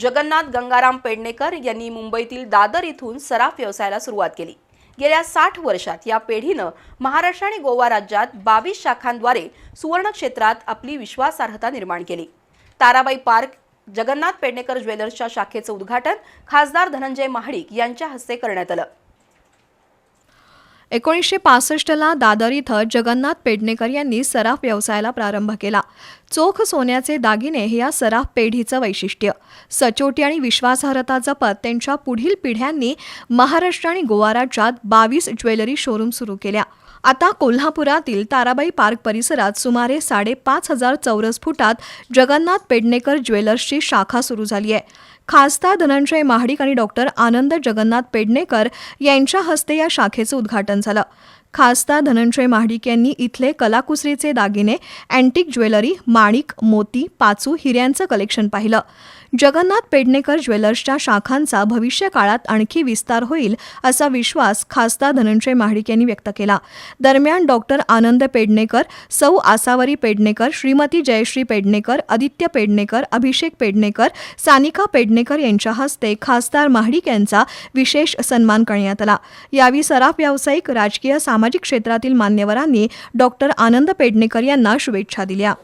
जगन्नाथ गंगाराम पेडणेकर यांनी मुंबईतील दादर इथून सराफ व्यवसायाला सुरुवात केली. गेल्या साठ वर्षात या पेढीनं महाराष्ट्र आणि गोवा राज्यात बावीस शाखांद्वारे सुवर्ण क्षेत्रात आपली विश्वासार्हता निर्माण केली. ताराबाई पार्क जगन्नाथ पेडणेकर ज्वेलर्सच्या शाखेचं उद्घाटन खासदार धनंजय महाडिक यांच्या हस्ते करण्यात आलं. एकोणीसशे पासष्टला दादर इथं जगन्नाथ पेडणेकर यांनी सराफ व्यवसायाला प्रारंभ केला. चोख सोन्याचे दागिने हे या सराफ पेढीचं वैशिष्ट्य. सचोटी आणि विश्वासार्हता जपत त्यांच्या पुढील पिढ्यांनी महाराष्ट्र आणि गोवा राज्यात बावीस ज्वेलरी शोरूम सुरू केल्या. आता कोल्हापुरातील ताराबाई पार्क परिसरात सुमारे साडेपाच हजार चौरस फुटात जगन्नाथ पेडणेकर ज्वेलर्सची शाखा सुरू झाली आहे. खासदार धनंजय महाडिक आणि डॉक्टर आनंद जगन्नाथ पेडणेकर यांच्या हस्ते या शाखेचं उद्घाटन झालं. खासदार धनंजय महाडिक यांनी इथले कलाकुसरीचे दागिने अँटिक ज्वेलरी माणिक मोती पाचू हिऱ्यांचं कलेक्शन पाहिलं. जगन्नाथ पेडणेकर ज्वेलर्सच्या शाखांचा भविष्य काळात आणखी विस्तार होईल असा विश्वास खासदार धनंजय महाडिक यांनी व्यक्त केला. दरम्यान डॉक्टर आनंद पेडणेकर सौ आसावरी पेडणेकर श्रीमती जयश्री पेडणेकर आदित्य पेडणेकर अभिषेक पेडणेकर सानिका पेडणेकर यांच्या हस्ते खासदार महाडिक यांचा विशेष सन्मान करण्यात आला. यावेळी सराफ व्यावसायिक राजकीय सामाजिक क्षेत्रातील मान्यवरांनी डॉक्टर आनंद पेडणेकर यांना शुभेच्छा दिल्या.